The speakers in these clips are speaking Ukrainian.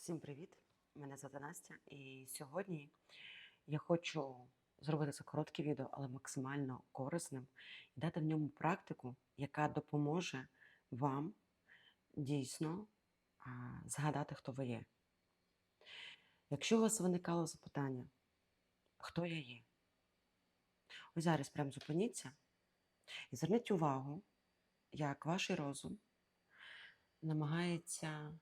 Всім привіт! Мене звати Настя, і сьогодні я хочу зробити це коротке відео, але максимально корисним і дати в ньому практику, яка допоможе вам дійсно згадати, хто ви є. Якщо у вас виникало запитання, хто я є, ось зараз прямо зупиніться і зверніть увагу, як ваш розум намагається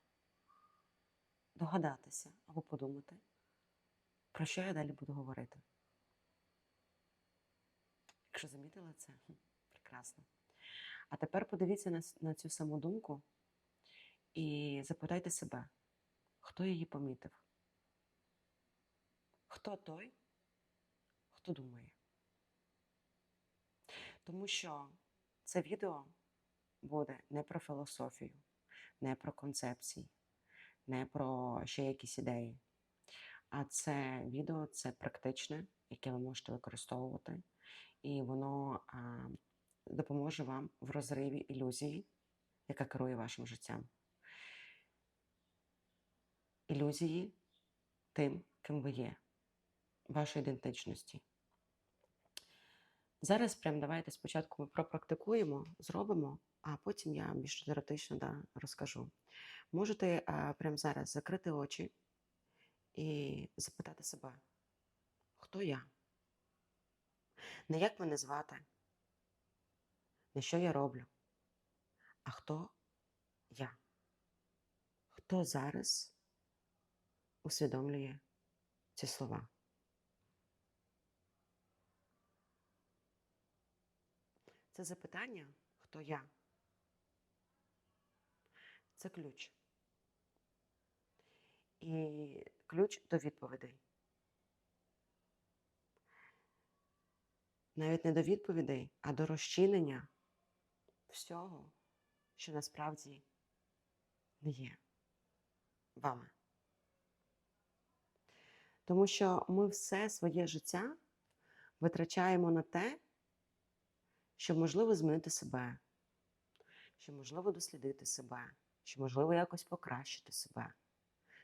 догадатися або подумати, про що я далі буду говорити. Якщо замітили це, прекрасно. А тепер подивіться на, на цю саму думку і запитайте себе, хто її помітив? Хто той, хто думає? Тому що це відео буде не про філософію, не про концепції, не про ще якісь ідеї. А це відео це практичне, яке ви можете використовувати, і воно а, допоможе вам в розриві ілюзії, яка керує вашим життям. Ілюзії тим, ким ви є, вашої ідентичності. Зараз прям давайте спочатку ми пропрактикуємо, зробимо, а потім я більш теоретично да, розкажу. Можете а, прямо зараз закрити очі і запитати себе, хто я? Не як мене звати, не що я роблю, а хто я? Хто зараз усвідомлює ці слова? Це запитання, хто я? Це ключ. І ключ до відповідей. Навіть не до відповідей, а до розчинення всього, що насправді не є вами. Тому що ми все своє життя витрачаємо на те, щоб можливо змінити себе, що можливо дослідити себе, що можливо якось покращити себе,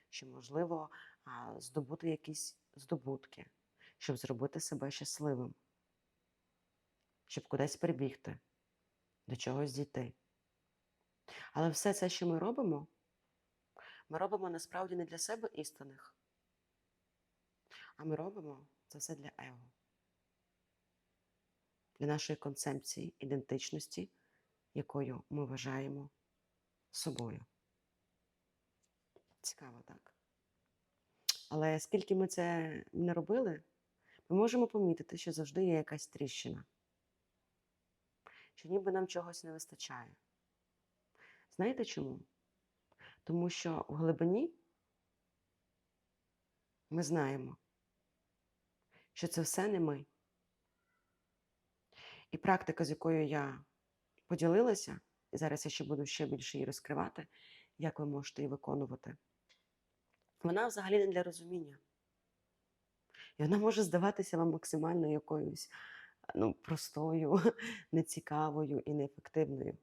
що можливо здобути якісь здобутки, щоб зробити себе щасливим, щоб кудись прибігти, до чогось дійти. Але все це, що ми робимо, ми робимо насправді не для себе істинних, а ми робимо це все для его для нашої концепції ідентичності, якою ми вважаємо собою. Цікаво, так? Але скільки ми це не робили, ми можемо помітити, що завжди є якась тріщина, що ніби нам чогось не вистачає. Знаєте чому? Тому що в глибині ми знаємо, що це все не ми. І практика, з якою я поділилася, і зараз я ще буду ще більше її розкривати, як ви можете її виконувати, вона взагалі не для розуміння. І вона може здаватися вам максимально якоюсь ну, простою, нецікавою і неефективною.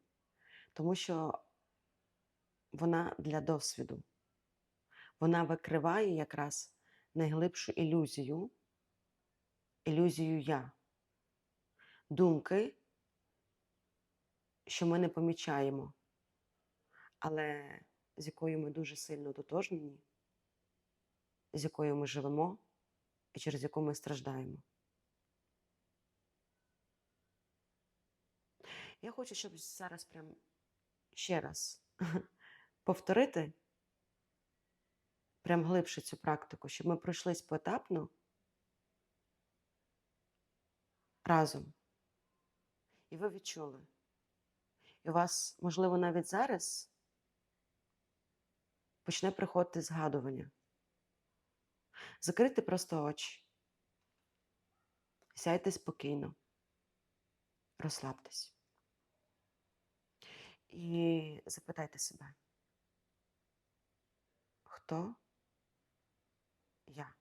Тому що вона для досвіду. Вона викриває якраз найглибшу ілюзію, ілюзію я думки, що ми не помічаємо, але з якою ми дуже сильно тотожнені, з якою ми живемо і через яку ми страждаємо. Я хочу, щоб зараз прям ще раз повторити прям глибше цю практику, щоб ми пройшлись поетапно разом. І ви відчули. І у вас, можливо, навіть зараз почне приходити згадування. Закрити просто очі. Сядьте спокійно, розслабтесь. І запитайте себе, хто я?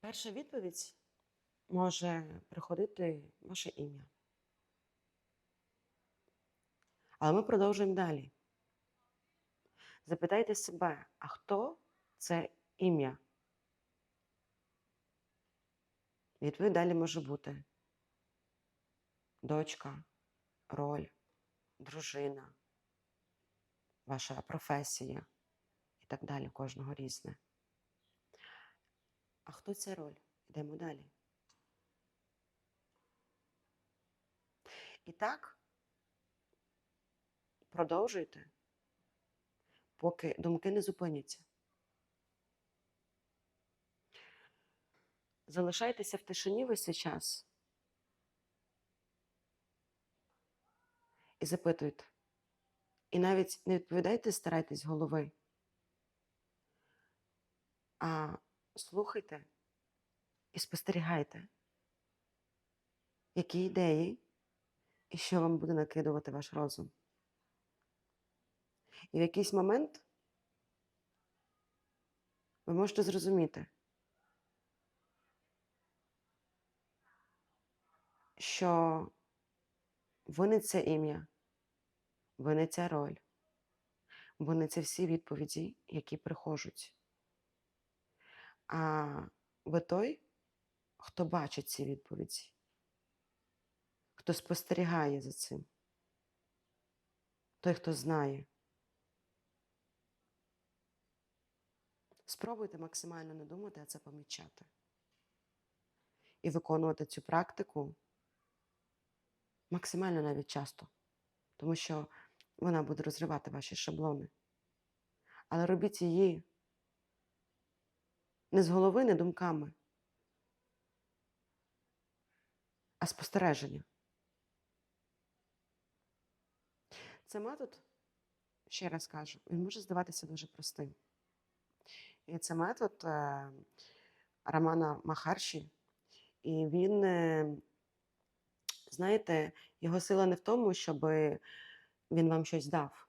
Перша відповідь може приходити ваше ім'я. Але ми продовжуємо далі. Запитайте себе, а хто це ім'я? Відповідь далі може бути дочка, роль, дружина, ваша професія і так далі, кожного різне. А хто ця роль? Йдемо далі. І так, продовжуйте, поки думки не зупиняться. Залишайтеся в тишині весь цей час і запитуйте. І навіть не відповідайте, старайтесь голови, а слухайте і спостерігайте, які ідеї і що вам буде накидувати ваш розум. І в якийсь момент ви можете зрозуміти, що ви не це ім'я, ви не ця роль, ви не це всі відповіді, які приходять. А ви той, хто бачить ці відповіді, хто спостерігає за цим, той, хто знає. Спробуйте максимально не думати, а це помічати. І виконувати цю практику максимально навіть часто, тому що вона буде розривати ваші шаблони. Але робіть її не з голови, не думками, а спостереження. Це метод, ще раз кажу, він може здаватися дуже простим. І це метод е, Романа Махарші, і він, е, знаєте, його сила не в тому, щоб він вам щось дав,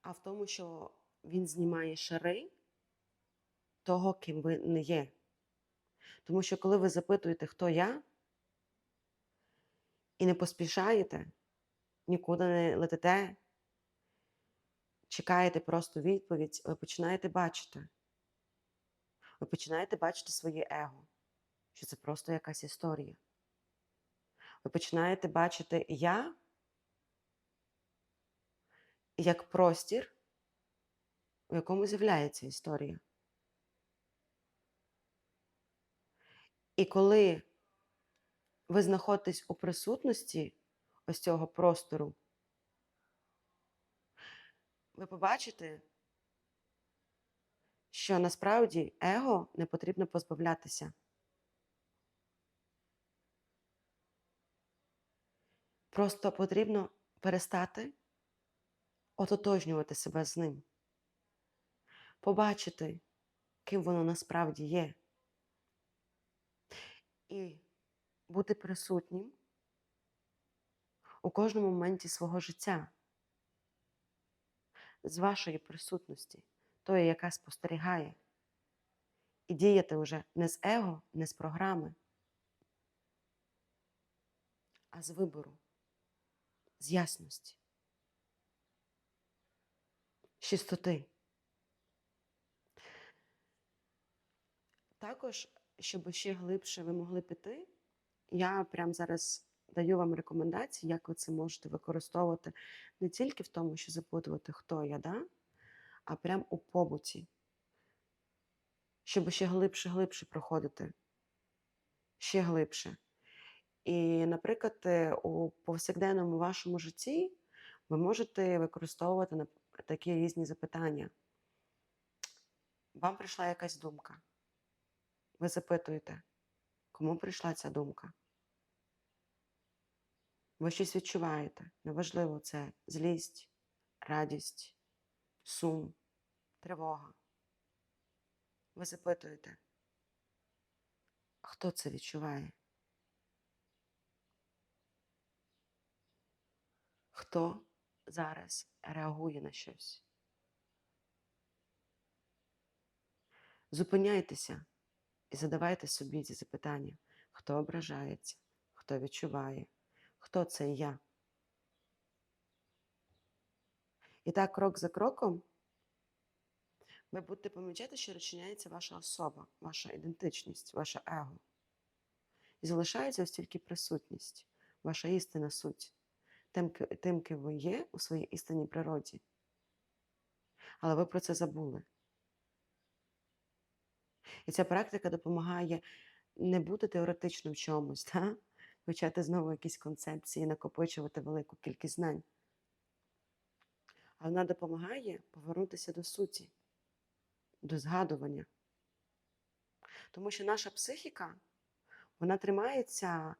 а в тому, що він знімає шари того, ким ви не є. Тому що коли ви запитуєте, хто я, і не поспішаєте, нікуди не летите, чекаєте просто відповідь, ви починаєте бачити. Ви починаєте бачити своє его, що це просто якась історія. Ви починаєте бачити я як простір, у якому з'являється історія. І коли ви знаходитесь у присутності ось цього простору, ви побачите, що насправді его не потрібно позбавлятися. Просто потрібно перестати ототожнювати себе з ним, побачити, ким воно насправді є, і бути присутнім у кожному моменті свого життя з вашої присутності, тої, яка спостерігає, і діяти вже не з его, не з програми, а з вибору, з ясності, чистоти. Також, щоб ще глибше ви могли піти, я прямо зараз даю вам рекомендації, як ви це можете використовувати не тільки в тому, що запитувати, хто я, да? а прямо у побуті, щоб ще глибше, глибше проходити, ще глибше. І, наприклад, е, у повсякденному вашому житті ви можете використовувати такі різні запитання. Вам прийшла якась думка. Ви запитуєте, кому прийшла ця думка? Ви щось відчуваєте. Неважливо, це злість, радість, сум, тривога. Ви запитуєте, хто це відчуває? Хто зараз реагує на щось? Зупиняйтеся і задавайте собі ці запитання, хто ображається, хто відчуває, хто це я. І так, крок за кроком, ви будете помічати, що розчиняється ваша особа, ваша ідентичність, ваше его. І залишається ось тільки присутність, ваша істинна суть, тим, тим, ким ви є у своїй істинній природі. Але ви про це забули. І ця практика допомагає не бути теоретично в чомусь, та? вивчати знову якісь концепції, накопичувати велику кількість знань. А вона допомагає повернутися до суті, до згадування. Тому що наша психіка, вона тримається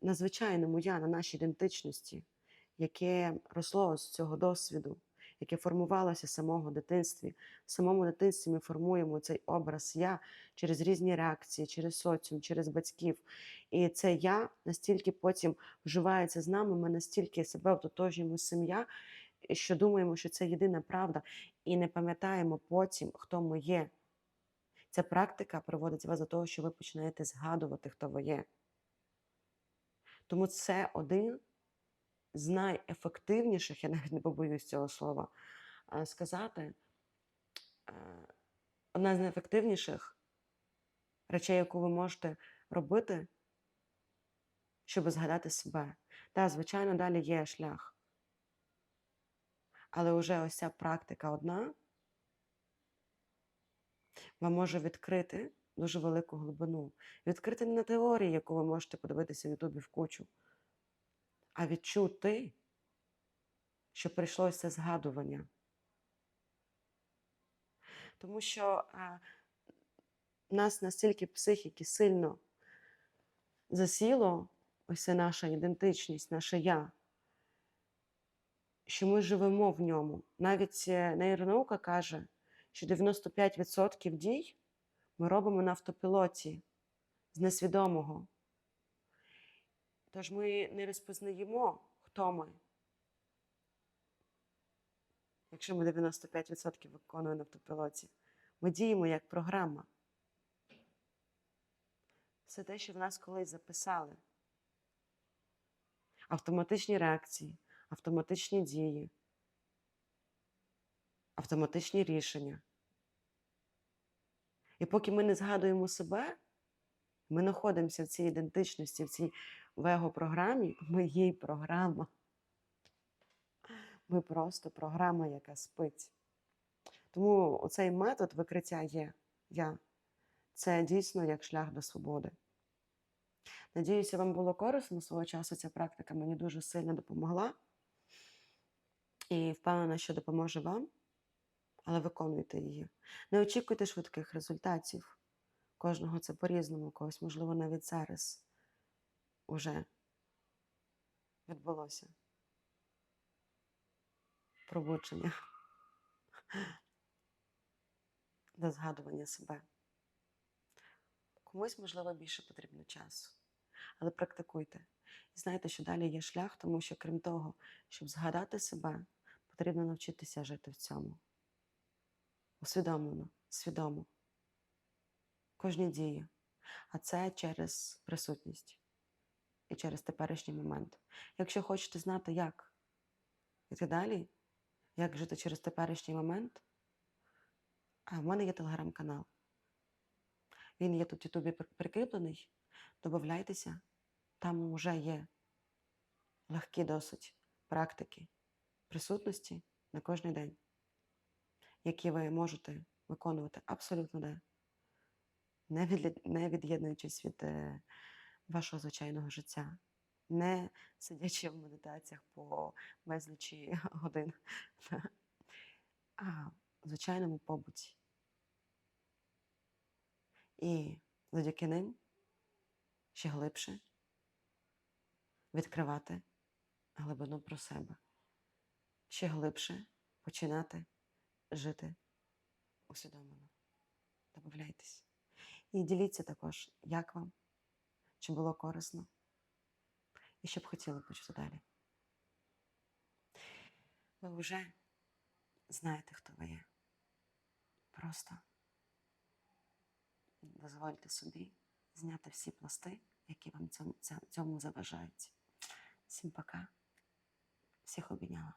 на звичайному я, на нашій ідентичності, яке росло з цього досвіду, яке формувалося з самого дитинстві. В самому дитинстві ми формуємо цей образ я через різні реакції, через соціум, через батьків. І це я настільки потім вживається з нами, ми настільки себе ототожнюємо з цим я, що думаємо, що це єдина правда, і не пам'ятаємо потім, хто ми є. Ця практика приводить вас до того, що ви починаєте згадувати, хто ви є. Тому це один з найефективніших, я навіть не побоюсь цього слова сказати, одна з найефективніших речей, яку ви можете робити, щоб згадати себе. Та, звичайно, далі є шлях. Але вже ось ця практика одна вам може відкрити дуже велику глибину. Відкрити не на теорії, яку ви можете подивитися в Ютубі в кучу, а відчути, що прийшло це згадування. Тому що а, нас настільки психіки сильно засіло, ось наша ідентичність, наше я, що ми живемо в ньому. Навіть е, нейронаука каже, що 95% дій ми робимо на автопілоті з несвідомого. Тож ми не розпознаємо, хто ми. Якщо ми 95% виконуємо на автопілоті, ми діємо як програма. Все те, що в нас колись записали. Автоматичні реакції, автоматичні дії, автоматичні рішення. І поки ми не згадуємо себе, ми знаходимося в цій ідентичності, в цій вего-програмі, ми є програма. Ми просто програма, яка спить. Тому оцей метод викриття є я. Це дійсно як шлях до свободи. Надіюся, вам було корисно свого часу. Ця практика мені дуже сильно допомогла. І впевнена, що допоможе вам, але виконуйте її. Не очікуйте швидких результатів. Кожного це по-різному, когось, можливо, навіть зараз уже відбулося пробудження до згадування себе. Комусь, можливо, більше потрібно часу. Але практикуйте. І знайте, що далі є шлях, тому що, крім того, щоб згадати себе, потрібно навчитися жити в цьому. Усвідомлено, свідомо. Кожні дії. А це через присутність і через теперішній момент. Якщо хочете знати, як іти далі, як жити через теперішній момент, а в мене є телеграм-канал. Він є тут в Ютубі прикріплений. Добавляйтеся, там вже є легкі досить практики присутності на кожен день, які ви можете виконувати абсолютно де, не від'єднуючись від е, вашого звичайного життя, не сидячи в медитаціях по безлічі годин, а в звичайному побуті. І завдяки ним ще глибше відкривати глибину про себе, ще глибше починати жити усвідомлено. Добавляйтесь. І діліться також, як вам, чи було корисно, і що б хотіли почути далі. Ви вже знаєте, хто ви є. Просто дозвольте собі зняти всі пласти, які вам цьому, заважають. Всім пока. Всіх обійняла.